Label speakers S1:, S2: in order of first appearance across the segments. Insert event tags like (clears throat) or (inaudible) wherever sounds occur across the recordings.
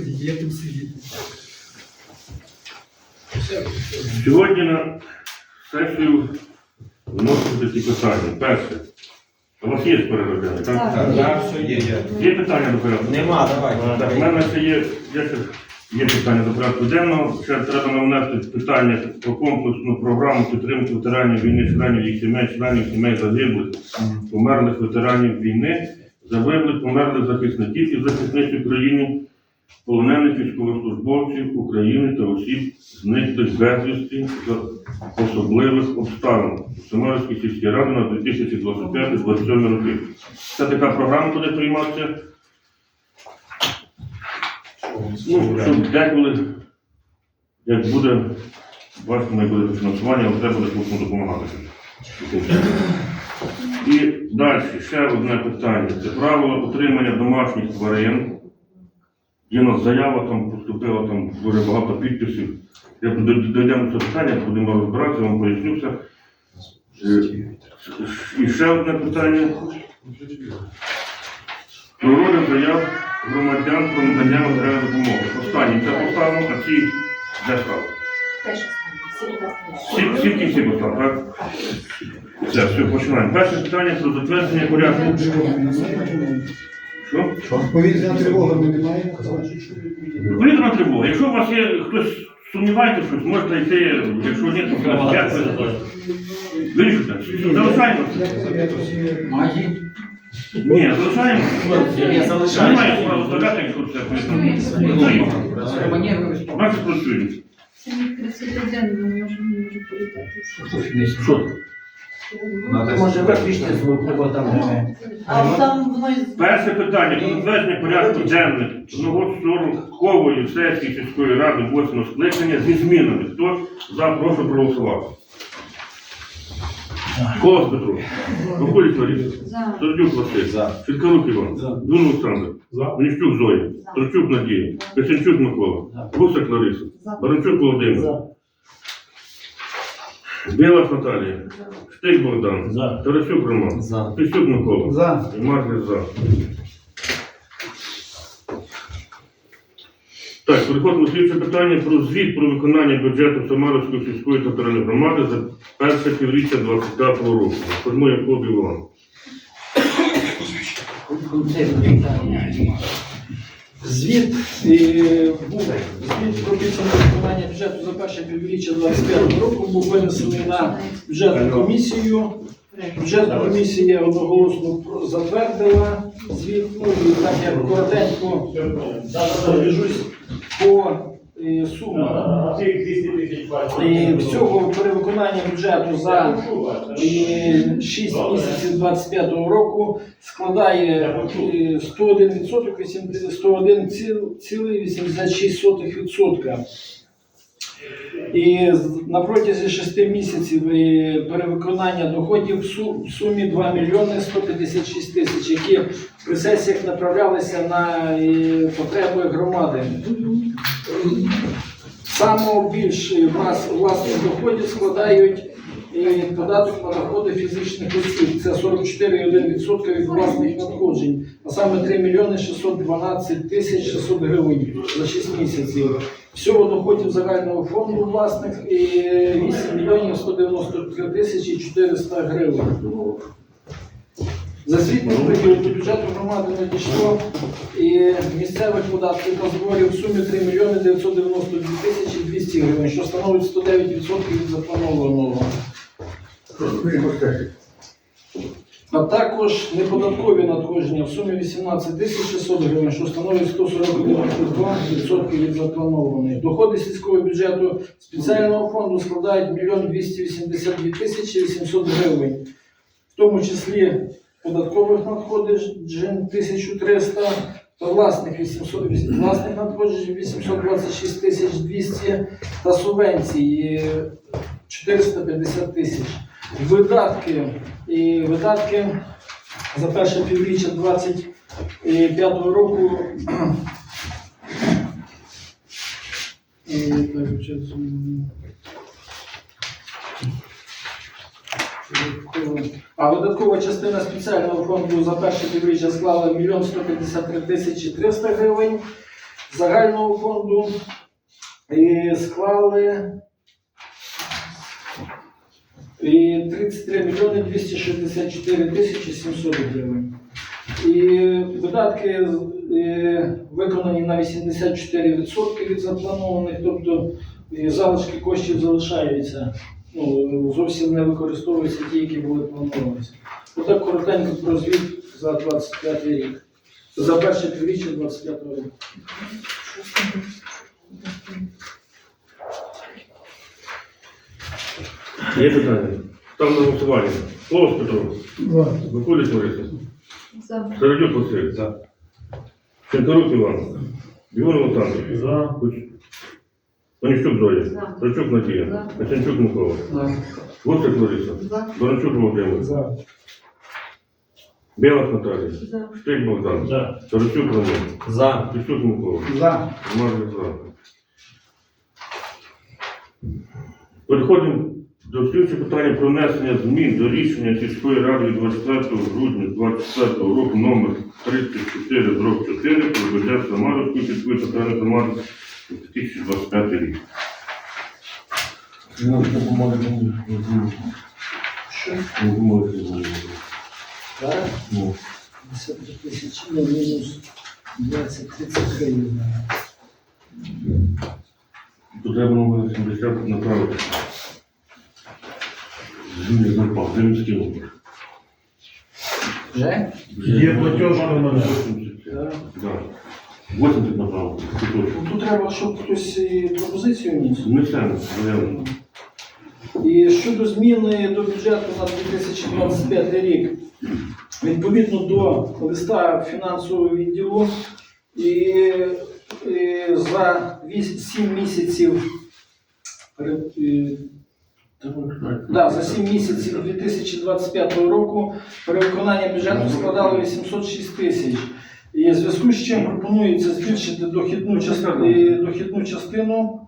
S1: Як тут сидіти?
S2: Сьогодні на сесію вносити такі питання. Перше. У вас є переродження, так?
S3: Так.
S4: Так, все є, є.
S2: Є питання до порядку?
S4: Нема, давай.
S2: Так, в мене ще є, є, ще- є питання до порядку денного. Ще треба нам внести питання про комплексну програму підтримки ветеранів війни, членів їх сімей, членів сімей загиблих, померлих ветеранів війни, загиблих, померлих захисників і захисниць України, полонених військовослужбовців України та осіб, зниклих безвісті за особливих обставин у Самарській сільській раді на 2025-2027 роки. Це така програма буде прийматися. Ну, щоб деколи, як буде, бачите, не буде фінансування, але треба буде комусь допомагати. І далі, ще одне питання. Це правило отримання домашніх тварин. Є у нас заява, там поступило там дуже багато підписів. Як до- дійдемо до питання, будемо розбиратися, вам поясню все. Е, І ще одне питання. Про заяв громадян про надання матеріальної допомоги. Останні це поставимо, а ці де стали?
S3: Теж останнє. Всі
S2: Всі, всі в кінці поставимо, так? Все, все, починаємо. Перше питання про затвердження порядку. Що?
S1: Повітряна тривога ми не маємо.
S2: Повітряна тривога. Якщо у вас є хтось сумніваєте, щось, можете йти, якщо ні, то дякую. Вирішуйте. Залишаємо.
S1: Магі.
S2: Ні, залишаємо.
S4: Ні, залишаємо.
S2: Немає справу вставляти, якщо це повітряна. Бачите, працюємо.
S3: Самі 31 ми можемо не можу політати.
S2: Що? Це?
S4: Може виключити звук, бо там не.
S5: А там воно із
S2: Перше питання про затвердження порядку денних Новоцуркової сесії сільської ради 8 скликання зі змінами. Хто за, прошу проголосувати. Колос Петро. Кокуліч Лариса.
S3: За.
S2: Сердюк Василь.
S4: За.
S2: Федорук Іван. Дун Олександр. Онищук Зоя. Трощук Надія. Косинчук Микола. Гусак Лариса. Баранчук Володимир. Білаш Наталія. Штик Богдан. Тарасюк Роман.
S4: За.
S2: Пісюк Микола.
S1: За.
S2: І Маркес за. Так, переходимо слідче питання про звіт про виконання бюджету Самарівської сільської територіальної громади за перше півріччя 25 року. Форму Якуб Іван.
S6: Звіт був звіт про підсумок виконання бюджету за перше півріччя 2025 року був винесений на бюджетну комісію. Бюджетна комісія одноголосно затвердила звіт. Ну так я коротенько пробіжусь по е, сумам. І всього перевиконання бюджету за е, 6 місяців 25 року складає е, 101%, 101,86%. І з- на протязі 6 місяців е, перевиконання доходів в су- в сумі 2 мільйони 156 тисяч, які при сесіях направлялися на е, потреби громади. Саме більш е, мас власних доходів складають е, податок на доходи фізичних осіб. Це 44,1% від власних надходжень, а саме 3 мільйони 612 тисяч 600 гривень за 6 місяців. Всього доходів загального фонду власних 8 мільйонів 193 тисячі 400 гривень. За період до бюджету громади надійшло і місцевих податків та зборів в сумі 3 мільйони 992 тисячі 200 гривень, що становить 109% від запланованого. А також неподаткові надходження в сумі 18 тисяч 600 гривень, що становить 141,2% від запланованих. Доходи сільського бюджету спеціального фонду складають 1 282 тисячі 800 гривень, в тому числі податкових надходжень 1300 та власних 800, власних надходжень 826 тисяч 200 та субвенції 450 тисяч. Видатки і видатки за перше півріччя 25 року. (clears throat) е, так, зараз, м, видаткова- А видаткова частина спеціального фонду за перше півріччя склала 1 153 тисячі 300 гривень. загального фонду і склали і 33 мільйони 264 тисячі 700 гривень. І видатки е, виконані на 84% від запланованих, тобто залишки коштів залишаються. Ну, зовсім не використовуються ті, які були плановані. Отак коротенько про звіт за 25 рік. За перше півріччя 25 року.
S2: Є питання? Там на голосування. Голос Петро.
S1: За.
S2: Микуліч Лариса.
S3: За.
S2: Середюк Василь.
S4: За.
S2: Іван. Іван Олександрович.
S4: За.
S2: Панічук Зоя.
S3: За.
S2: Сарчук Надія.
S3: За.
S2: Качанчук Микола. Вовчик Лариса.
S3: За.
S2: Баранчук Володимир.
S1: За.
S2: Білак Наталія.
S3: За.
S2: Штик Богдан.
S4: За.
S2: Тарасюк Роман.
S4: За.
S2: Пісюк Микола.
S1: За.
S2: Марк за. Переходимо до слідчого питання про внесення змін до рішення сільської ради від 24 грудня 2024 року номер 34 дроб 4 про бюджет Самарівської сільської територіальної громади 2025 рік.
S6: Що?
S2: Ну, думаю, що буде.
S6: Зараз
S2: Ну,
S6: 53 тисячі, ну, мінус 20-30 гривень.
S2: Тут треба 70 направити. Запас, де він скинув?
S6: Вже?
S2: Є
S4: платіжка у мене.
S6: Так.
S2: Так. 80 направити.
S6: Ну, Тут треба, щоб хтось і пропозицію вніс.
S2: Внесемо, наверное.
S6: І щодо зміни до бюджету на 2025 рік, відповідно до листа фінансового відділу, і, і за 7 місяців і, Да, за 7 місяців 2025 року перевиконання бюджету складало 806 тисяч. І в зв'язку з чим пропонується збільшити дохідну частину, дохідну частину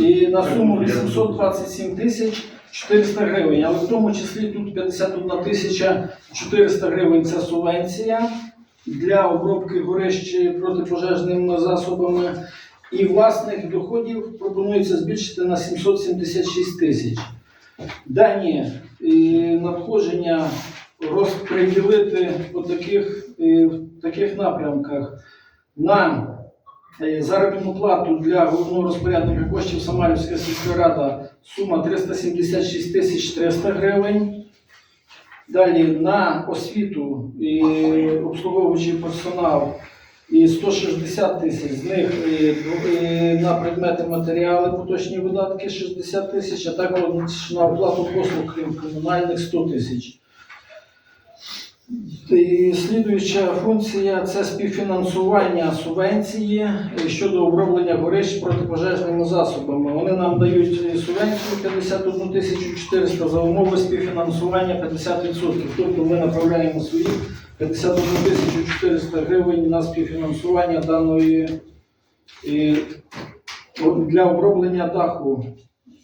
S6: і на суму 827 тисяч 400 гривень, але в тому числі тут 51 тисяча 400 гривень це субвенція для обробки горищ протипожежними засобами. І власних доходів пропонується збільшити на 776 тисяч. Дані надходження розподілити по таких, в таких напрямках на е, заробітну плату для головного розпорядника коштів Самарівська сільська рада сума 376 тисяч 300 гривень. Далі на освіту і обслуговуючий персонал і 160 тисяч, з них і, і на предмети матеріали, поточні видатки 60 тисяч, а також на оплату послуг крім комунальних 100 тисяч. І слідуюча функція це співфінансування субвенції е, щодо оброблення горищ протипожежними засобами. Вони нам дають е, субвенцію 51 тисячу 400 за умови співфінансування 50%. Тобто ми направляємо свої 51 тисячу 400 гривень на співфінансування даної е, для оброблення даху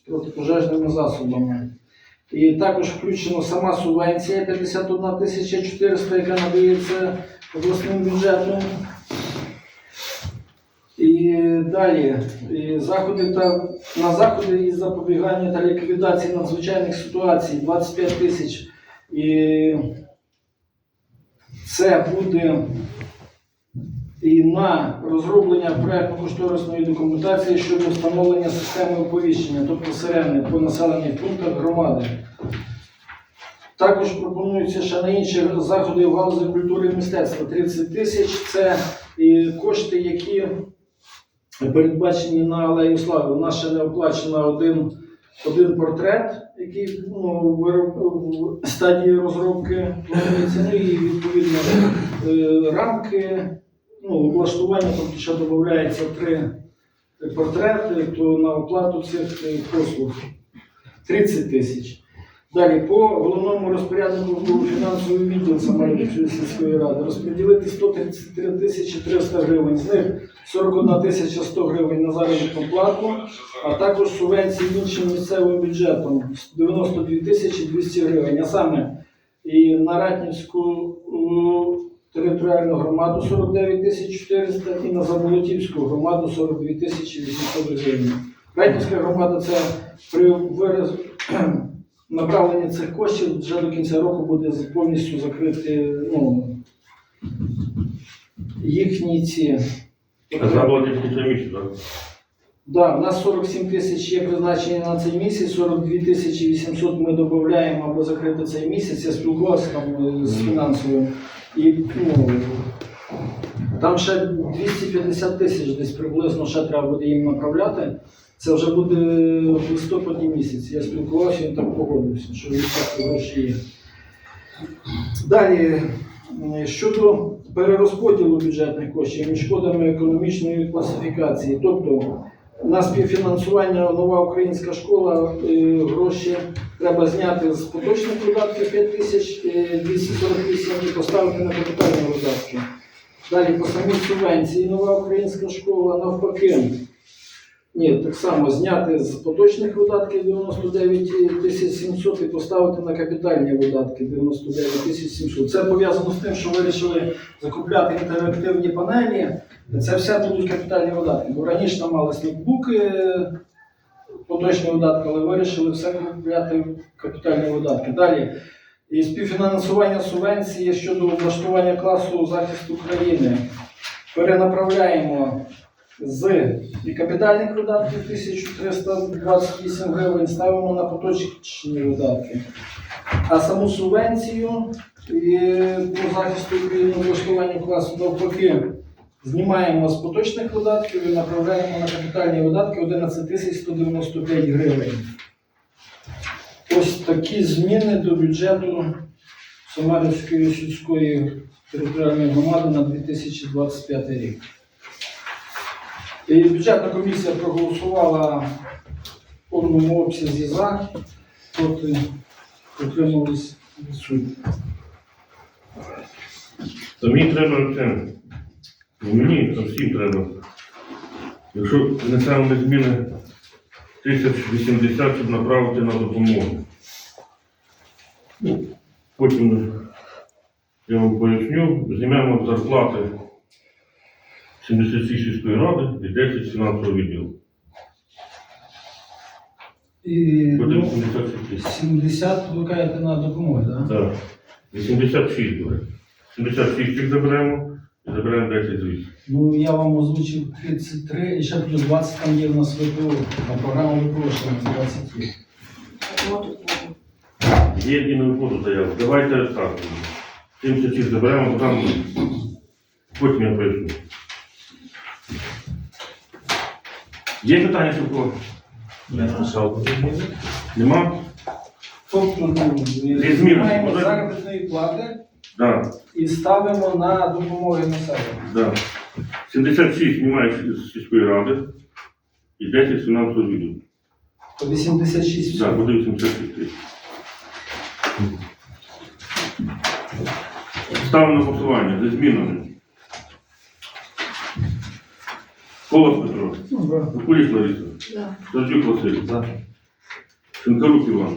S6: протипожежними засобами. І також включено сама субвенція 51 тисяча 400, яка надається обласним бюджетом. І далі і заходи та на заходи із запобігання та ліквідації надзвичайних ситуацій 25 тисяч. І це буде і на розроблення проєктно-кошторисної документації щодо встановлення системи оповіщення, тобто сирени по населених пунктах громади. Також пропонується ще на інші заходи в галузі культури і мистецтва 30 тисяч. Це кошти, які передбачені на Алею Слави. У нас ще не оплачено один, один портрет, який ну, в стадії розробки. Ну і відповідно е, рамки, ну, влаштування, тобто ще додається три портрети, то на оплату цих е, послуг 30 тисяч. Далі по головному розпоряднику фінансовий відділ Самарівської сільської ради розподілити 133 тисячі 300 гривень, з них 41 тисяча 100 гривень на заробітну плату, а також субвенції іншим місцевим бюджетом 92 тисячі 200 гривень. А саме і на Ратнівську територіальну громаду 49 тисяч 400 і на Заболотівську громаду 42 800 гривень. Ратівська громада це при вираз... (clears throat) направленні цих коштів вже до кінця року буде повністю закрити ну, їхні ці.
S2: А забула це місяць, так?
S6: Да, у нас 47 тисяч є призначені на цей місяць, 42 тисячі 800 ми додаємо, аби закрити цей місяць. Я спілкувався там е, з фінансовим. І ну, там ще 250 тисяч десь приблизно ще треба буде їм направляти. Це вже буде в листопаді місяць. Я спілкувався, він так погодився, що від цих гроші є. Далі, щодо перерозподілу бюджетних коштів між кодами економічної класифікації, тобто на співфінансування нова українська школа е, гроші треба зняти з поточних видатків 5 тисяч е, 248 і поставити на капітальні видатки. Далі по самій субвенції нова українська школа навпаки. Ні, так само зняти з поточних видатків 99 700 і поставити на капітальні видатки 99 тисяч 700. Це пов'язано з тим, що вирішили закупляти інтерактивні панелі. Це все будуть капітальні видатки. Бо раніше там мали ноутбуки, поточні видатки, але вирішили все купляти капітальні видатки. Далі. І співфінансування субвенції щодо влаштування класу захисту України перенаправляємо з і капітальних видатків 1328 гривень ставимо на поточні видатки. А саму субвенцію і по захисту України влаштування класу навпаки знімаємо з поточних видатків і направляємо на капітальні видатки 11 195 гривень. Ось такі зміни до бюджету Самарівської сільської територіальної громади на 2025 рік. І бюджетна комісія проголосувала в повному обсязі за, проти утримались відсутні.
S2: То мені треба Мені, то всім треба. Якщо внесемо ми зміни 1080, щоб направити на допомогу. Ну, Потім я вам поясню, знімемо зарплати 76 сільської ради і 10 фінансового відділу.
S1: І
S2: Буде
S1: ну,
S2: 76 тисяч.
S1: 70 ви кажете на допомогу, так?
S2: Так. 86 буде. 76 їх заберемо і заберемо 10 звідси.
S1: Ну я вам озвучив 33 і ще плюс 20 там є в нас ВПО. На програму ВПО ще на 20 є.
S2: Є і на виходу заяву. Давайте так. 76 заберемо, бо там потім я поясню. Є питання кого? Нема?
S6: Тобто ну, заробітної плати
S2: Так,
S6: і ставимо на допомоги населенню.
S2: да. 76 знімає з сільської ради і 10 з фінансового відділу.
S6: По 86
S2: Так, буде 86. Ставимо на голосування за змінами. Колос Петро, Куліш Лариса,
S3: Да.
S2: Сарчук Василь, Шинкарук Іван,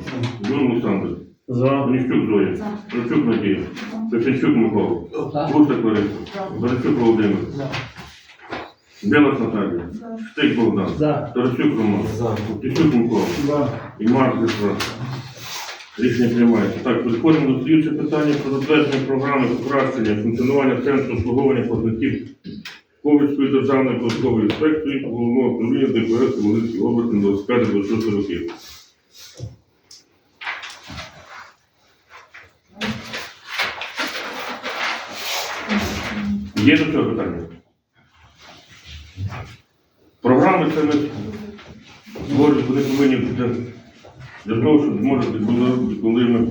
S2: Юрій Олександр, Онищук Зоя,
S3: За.
S2: Рачук Надія, Печенчук Микола, Густак Лариса, Борисюк Володимир, Білас Наталія, Штик Богдан, Тарасюк Роман, Тищук Микола, і Марк Десра. Рішення приймається. Так, переходимо до слідчого питання про затвердження програми покращення функціонування центру обслуговування платників Ковальської державної податкової інспекції головного управління ДПС Волинської області на 25-26 років. Є до цього питання? Програми це ми створюємо, вони повинні бути для того, щоб може було, коли ми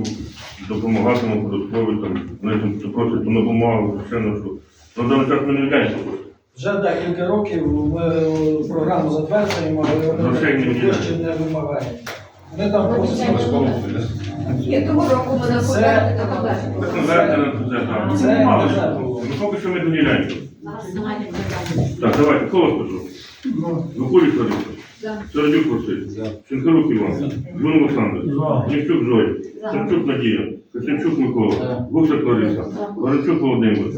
S2: допомагатимемо податкові, там, вони там просять на допомогу, звичайно, що на даний час ми не вдячні кошти.
S6: Вже декілька років ми е, програму затверджуємо, але
S2: не
S6: вони коштів не вимагають. Вони там просять.
S3: Ні, того року ми
S6: Це-
S3: накладали на побачення.
S2: Так, конверти на це так.
S6: Це
S2: Але
S6: не
S2: ж,
S6: треба.
S2: Ну, поки що ми довіряємо. Так, давайте, коло скажу.
S1: Ну,
S2: Лариса,
S3: За.
S2: Сердюк Василь. Шинкарук Іван. Дун Олександр. Нівчук Зоя. Шевчук Надія. Костянчук Микола. Гусак Лариса. Ворончук Володимир.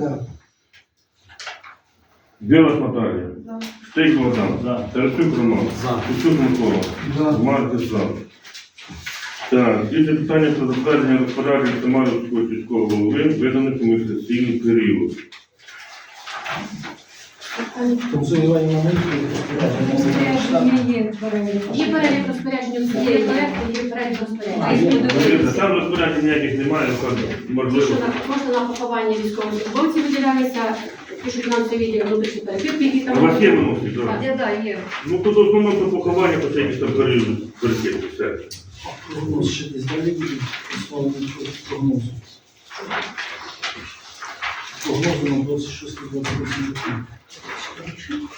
S2: Білас Наталія.
S3: За.
S2: Штейк Богдан. Тарасюк Роман. Кучук Микола. Маркес за. Так, є питання про затвердження розпорядження Самарівського сільського голови, виданих у інвестиційний період.
S1: Тобто Івані момент
S3: Є перелік.
S5: Перелік є є перелік розпоряджень.
S2: Дивіться, Там розпоряджень ніяких немає, так, можливо.
S5: Можна на поховання військовослужбовців виділялися, пишуть фінансові відділ внутрішні перекидки, які
S2: У вас є виносі, так?
S3: Да, є.
S2: Ну, то до основного про поховання по якісь там період все.
S1: Прогноз ще десь далі буде основно прогнозу. Прогнозу на 26-28 років.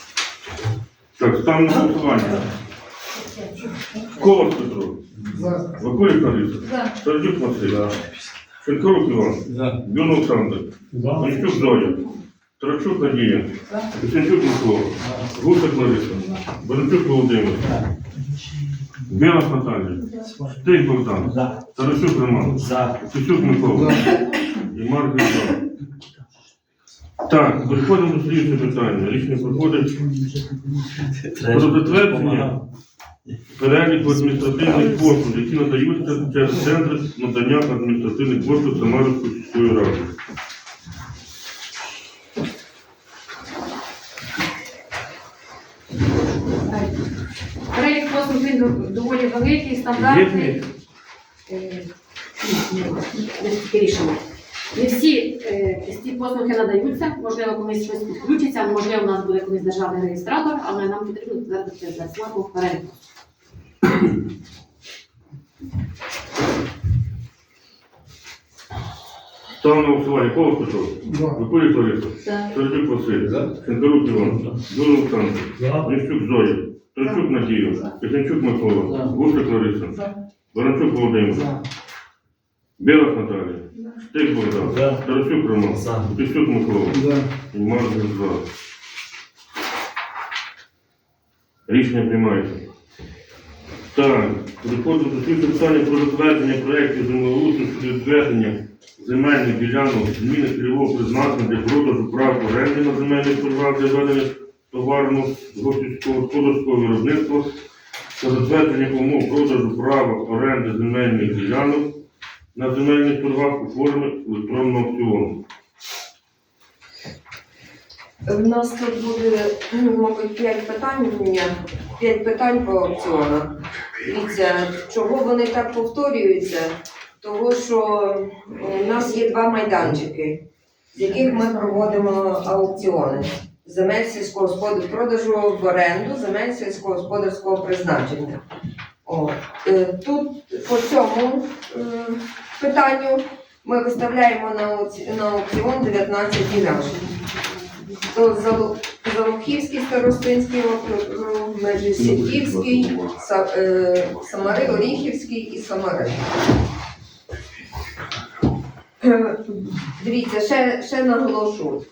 S2: Так, ставимо на голосування. Колос Петро. Вакулік Лариса.
S3: За.
S2: Сердюк Василь. Шинкарук Іван. Дун Олександр. Онищук Зоя. Тарачук Надія. Костянчук Микола. Гусак Лариса. Борочук Володимир. Білас Наталія. Штейк Богдан. Тарасюк Роман. Костянчук Микола. І Марк Григорій. Так, переходимо до слідчого питання. Рішення проходить про затвердження переліку адміністративних послуг, які надаються через центр надання адміністративних послуг Самарівської сільської ради.
S5: Перелік послуг він доволі великий, стандартний. Е, Не рішення. Не всі е, ці послуги надаються, можливо, комусь щось підключиться, можливо, у нас буде колись державний реєстратор, але нам потрібно затвердити зарплату переліку.
S2: Ставимо на голосування. Колос Петро. Вакулік Лариса.
S3: За.
S2: Сердюк Василь. Шинкарук Іван. Дун Олександр. Нищук Зоя. Тарасюк Надія. Костянчук Микола. Гусак Лариса.
S3: За.
S2: Володимир.
S1: За.
S2: Наталія. Штейк Богдан. Тарасюк Роман. Костянчук Микола. Марк за. Рішення приймається. Так, переходимо до слідчого питання про затвердження проєктів землеустрою щодо відведення земельних ділянок, зміни цільового призначення для продажу прав оренди на земельних торгах для ведення товарного господарського виробництва та затвердження умов продажу права оренди земельних ділянок на земельних торгах у формі електронного аукціону.
S7: В нас тут буде, мабуть, п'ять питань у мене, п'ять питань по аукціонах. Дивіться, чого вони так повторюються? Того, що е, у нас є два майданчики, з яких ми проводимо аукціони. Земель сільськогосподарського продажу в оренду, земель сільськогосподарського призначення. О, е, тут по цьому е, питанню ми виставляємо на аукці- на аукціон 19 ділянок то Залу- Залухівський старостинський округ, Межисіківський, Са- е, Самари, Оріхівський і Самари. Дивіться, ще, ще наголошу.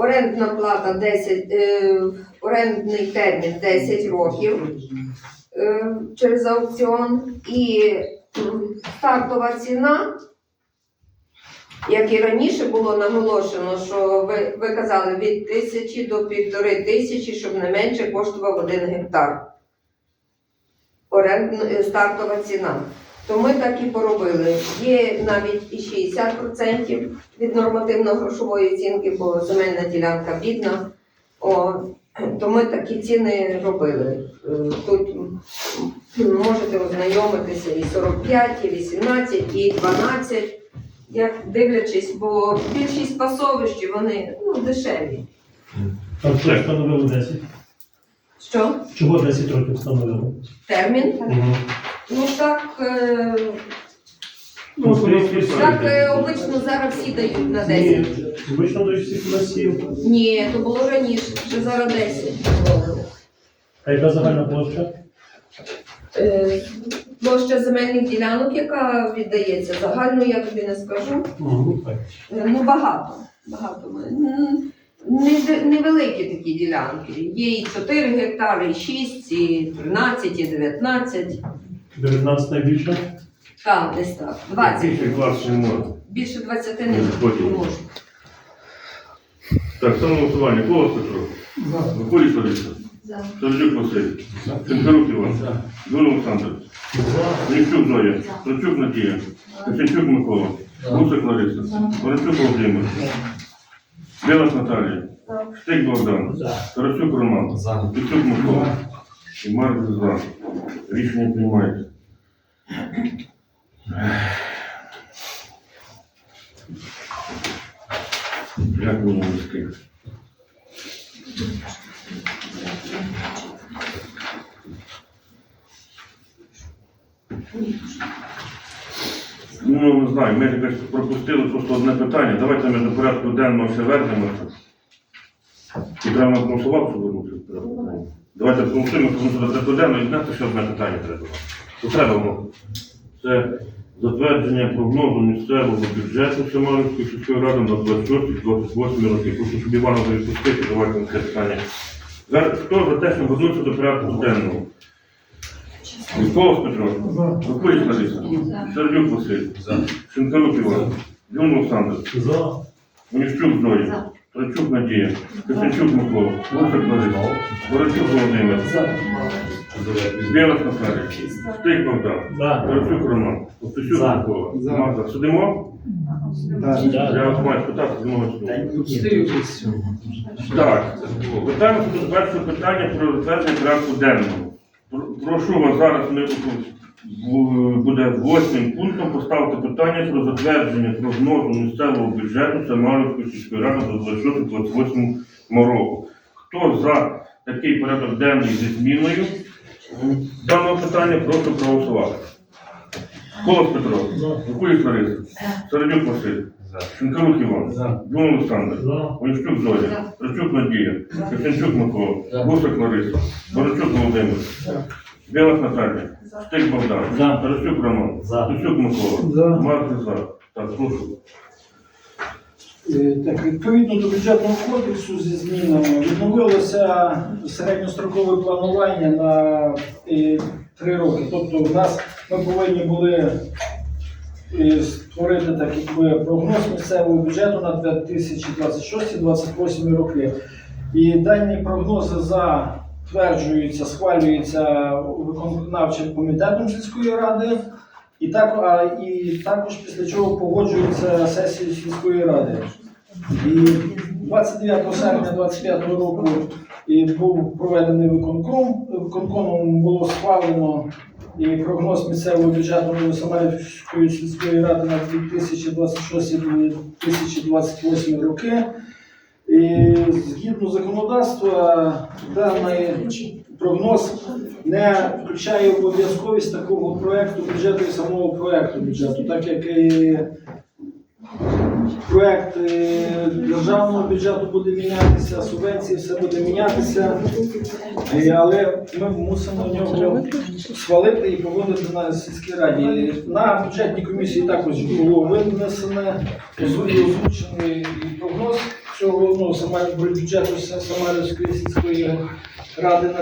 S7: Орендна плата 10, е, орендний термін 10 років е, через аукціон і стартова ціна як і раніше було наголошено, що ви, ви казали від тисячі до півтори тисячі, щоб не менше коштував один гектар. Орендна е, стартова ціна. То ми так і поробили. Є навіть і 60% від нормативно-грошової оцінки, бо земельна ділянка бідна. О, то ми такі ціни робили. Е, Тут можете ознайомитися і 45, і 18, і 12 як дивлячись, бо більшість пасовищі вони ну, дешеві.
S8: А що встановили 10?
S7: Що?
S8: Чого 10 років встановили?
S7: Термін? Ну так, е,
S8: Ну,
S7: так е, обично зараз всі дають на 10.
S8: Ні, звично до всіх класів.
S7: Ні, то було раніше, вже зараз 10.
S8: А яка загальна площа?
S7: Е, Площа земельних ділянок, яка віддається, загально я тобі не скажу.
S8: Так.
S7: Е, Ну багато. Багато. М, Не- Невеликі такі ділянки. Є і 4 гектари, і 6, і 13, і 19.
S8: 19 найбільше.
S7: Так, десь так. 20.
S2: Більше клас не може.
S7: Більше 20 не
S2: потім.
S7: можу.
S2: Так, ставимо голосування. Колос Петро. Миколі Лариса.
S3: За.
S2: Василь. Сенкарук Іван. Юрій Олександр. Нічук Зоя. Трочук Надія. Косячук Микола. Гусик Лариса. Борисюк Володимир. Білас Наталія. Штик Богдан. Тарасюк Роман. Піцюк Микола. І Марк за. Рішення приймається. Як мені не? Ну, не знаю, ми якось пропустили просто одне питання. Давайте ми до порядку денного ще вернемося. І треба голосувати, вернутися до порядку денного. Давайте проголосуємо, тому що порядку денного і знаєте, ще одне питання треба. То треба воно. Це затвердження прогнозу місцевого бюджету Семенівської сільської ради на 26-28 роки. Просто щоб Івана відпустити, давайте на це питання. Хто за те, що готується до порядку денного? Микола Петро. Миколі Лариса. Сердюк Василь. Шинкарук Іван. Юн Олександр.
S8: За.
S2: Онищук Зоя. Трачук Надія. Косячук Микола. Лусик Лариса. Борисюк Володимир. Білас Наталія. Стик Богдан. Тарасюк Роман. Остасюк Микола.
S1: За.
S2: Марта. Сидимо? Я вас маю спитати, з одного. Так, питаємо першого питання про затвердження порядку денного. Прошу вас зараз ми буде восьмим пунктом поставити питання про затвердження прогнозу місцевого бюджету Самарівської сільської ради до 26-28 року. Хто за такий порядок денний зі зміною даного питання, прошу проголосувати. Колос Петро, Куліс Лариса, Середюк Василь, Шинкарук Іван, Дмон Олександр. Онищук Зоя, Трачук Надія, Костянчук Микола, Гусик Лариса, Борочук Володимир, Білас Наталія, Штик Богдан,
S8: За.
S2: Тарасюк Роман,
S8: За.
S2: Тусюк Микола,
S6: За.
S2: Марк за. Так, прошу.
S6: Е, Так, відповідно до бюджетного кодексу зі змінами відновилося середньострокове планування на е, три роки. Тобто, в нас ми повинні були е, створити так, якби прогноз місцевого бюджету на 2026-2028 роки. І дані прогнози затверджуються, схвалюються виконавчим комітетом сільської ради. І, так, а, і також після чого погоджується сесією сільської ради. І 29 серпня 25 року і був проведений виконком. Виконкомом було схвалено і прогноз місцевого бюджету Новосамарівської сільської ради на 2026-2028 роки. І згідно законодавства, даний прогноз не включає обов'язковість такого проекту бюджету і самого проекту бюджету, так як і проект е, державного бюджету буде мінятися, субвенції все буде мінятися, але ми мусимо нього схвалити і погодити на сільській раді. На бюджетній комісії також було винесене озвучений прогноз цього ну, сама бюджету Самарівської сільської ради на